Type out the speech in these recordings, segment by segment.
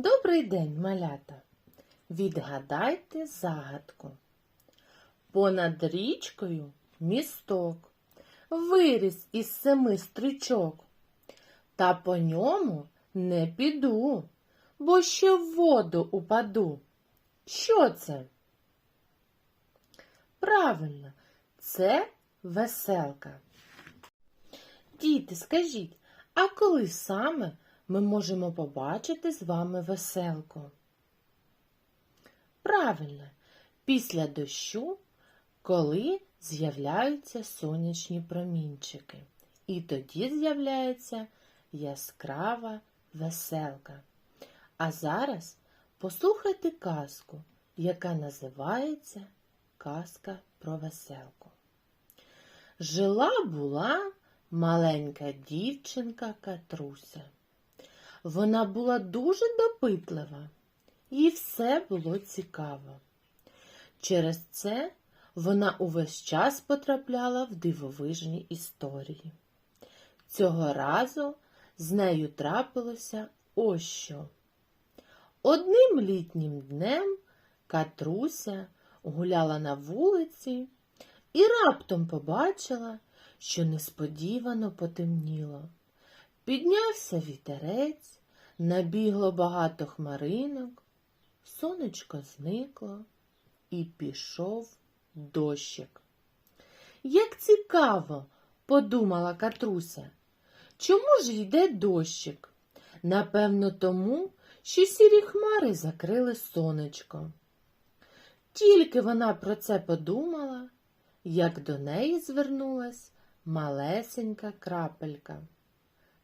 Добрий день, малята. Відгадайте загадку. Понад річкою місток, виріс із семи стрічок. Та по ньому не піду, бо ще в воду упаду. Що це? Правильно, це веселка. Діти, скажіть, а коли саме ми можемо побачити з вами веселку? Правильно, після дощу, коли з'являються сонячні промінчики. І тоді з'являється яскрава веселка. А зараз послухайте казку, яка називається Казка про веселку. Жила була маленька дівчинка Катруся. Вона була дуже допитлива, їй все було цікаво. Через це вона увесь час потрапляла в дивовижні історії. Цього разу з нею трапилося ось що. Одним літнім днем Катруся гуляла на вулиці і раптом побачила, що несподівано потемніло. Піднявся вітерець, набігло багато хмаринок, сонечко зникло і пішов дощик. Як цікаво, подумала Катруся, чому ж йде дощик? Напевно, тому, що сірі хмари закрили сонечко. Тільки вона про це подумала, як до неї звернулась малесенька крапелька.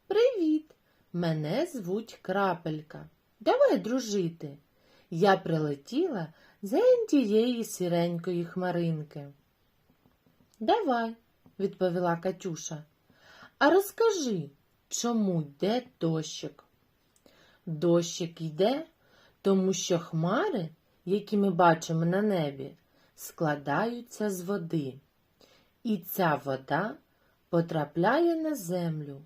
Привіт, мене звуть Крапелька. Давай дружити. Я прилетіла з тієї сіренької хмаринки. Давай, відповіла Катюша. А розкажи, чому йде дощик? Дощик йде, тому що хмари, які ми бачимо на небі, складаються з води. І ця вода потрапляє на землю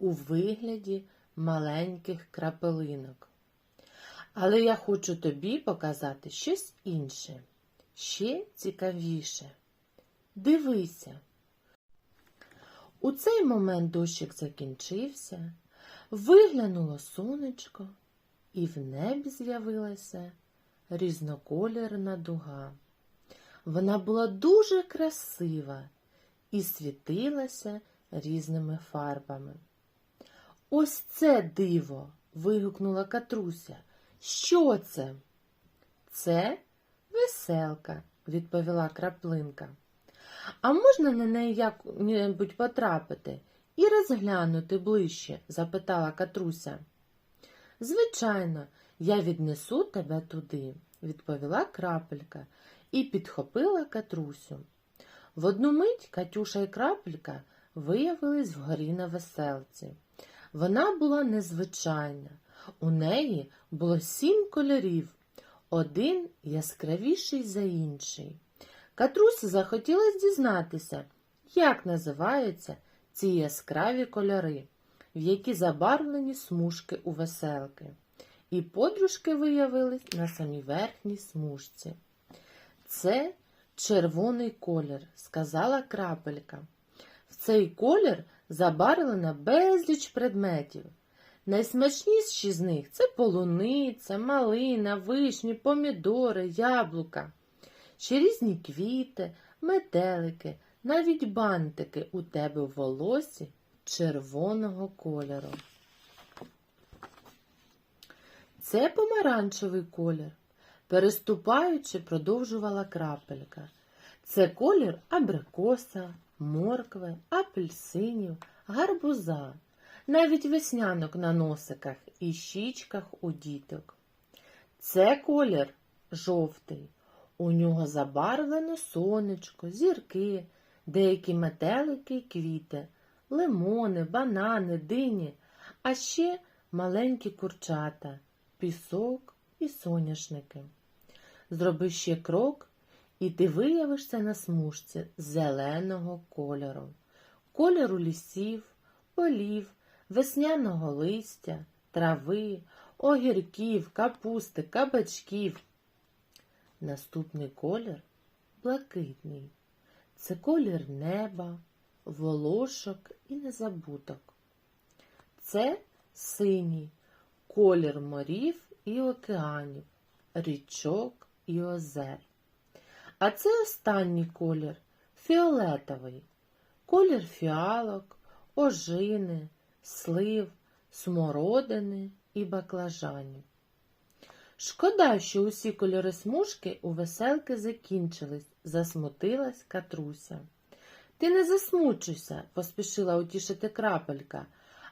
у вигляді маленьких крапелинок. Але я хочу тобі показати щось інше, ще цікавіше. Дивися. У цей момент дощик закінчився, виглянуло сонечко, і в небі з'явилася різнокольорна дуга. Вона була дуже красива і світилася різними фарбами. Ось це диво. вигукнула Катруся. Що це? Це веселка, відповіла краплинка. А можна на неї як-небудь потрапити і розглянути ближче? запитала Катруся. Звичайно, я віднесу тебе туди, відповіла крапелька і підхопила Катрусю. В одну мить Катюша і крапелька виявились вгорі на веселці. Вона була незвичайна. У неї було сім кольорів, один яскравіший за інший. Катрусі захотілося дізнатися, як називаються ці яскраві кольори, в які забарвлені смужки у веселки. І подружки виявились на самій верхній смужці. Це червоний колір, сказала крапелька. В цей колір забарвлено безліч предметів. Найсмачніші з них це полуниця, малина, вишні, помідори, яблука, ще різні квіти, метелики, навіть бантики у тебе в волосі червоного кольору. Це помаранчевий колір. Переступаючи, продовжувала крапелька. Це колір абрикоса, моркви, апельсинів, гарбуза, навіть веснянок на носиках і щічках у діток. Це колір жовтий. У нього забарвлено сонечко, зірки, деякі метелики й квіти, лимони, банани, дині, а ще маленькі курчата, пісок і соняшники. Зроби ще крок, і ти виявишся на смужці зеленого кольору, кольору лісів, полів, весняного листя, трави, огірків, капусти, кабачків. Наступний колір блакитний. Це колір неба, волошок і незабуток. Це синій колір морів і океанів, річок і озер. А це останній колір фіолетовий, колір фіалок, ожини, слив, смородини і баклажанів. Шкода, що усі кольори смужки у веселки закінчились, засмутилась Катруся. Ти не засмучуйся, поспішила утішити крапелька,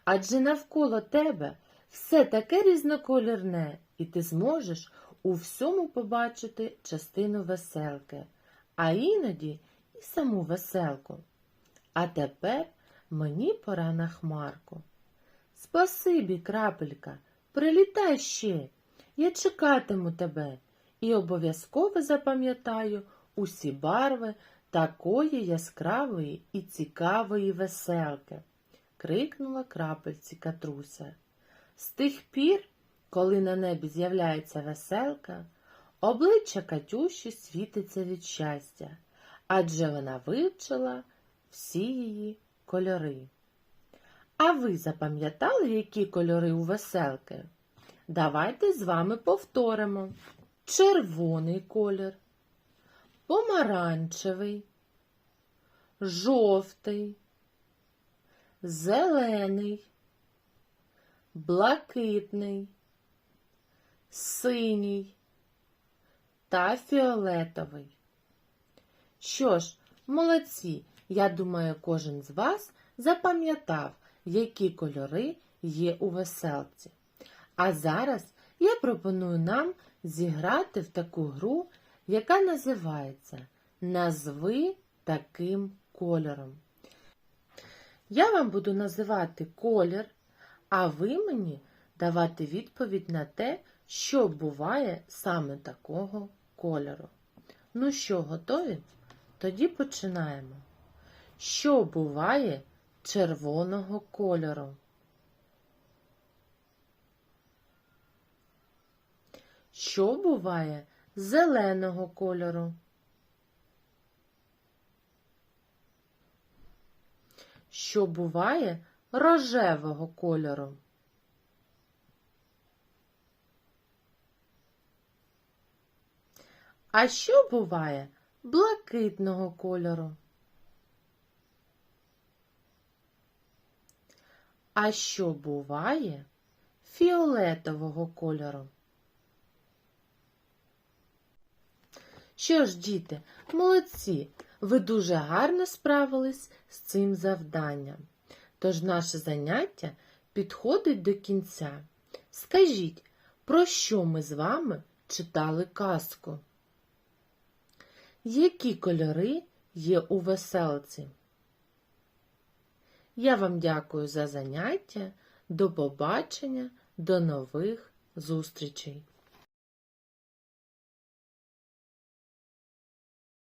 адже навколо тебе все таке різноколірне, і ти зможеш у всьому побачити частину веселки, а іноді і саму веселку. А тепер мені пора на хмарку. Спасибі, крапелька, прилітай ще. Я чекатиму тебе і обов'язково запам'ятаю усі барви такої яскравої і цікавої веселки, крикнула крапельці Катруся. З тих пір, коли на небі з'являється веселка, обличчя Катюші світиться від щастя, адже вона вивчила всі її кольори. А ви запам'ятали, які кольори у веселки? Давайте з вами повторимо. Червоний колір, помаранчевий, жовтий, зелений, блакитний, синій та фіолетовий. Що ж, молодці, я думаю, кожен з вас запам'ятав, які кольори є у веселці. А зараз я пропоную нам зіграти в таку гру, яка називається Назви таким кольором. Я вам буду називати колір, а ви мені давати відповідь на те, що буває саме такого кольору. Ну що, готові? Тоді починаємо. Що буває червоного кольору? Що буває зеленого кольору? Що буває рожевого кольору? А що буває блакитного кольору? А що буває фіолетового кольору? Що ж, діти, молодці, ви дуже гарно справились з цим завданням. Тож наше заняття підходить до кінця. Скажіть, про що ми з вами читали казку? Які кольори є у веселці? Я вам дякую за заняття. До побачення, до нових зустрічей!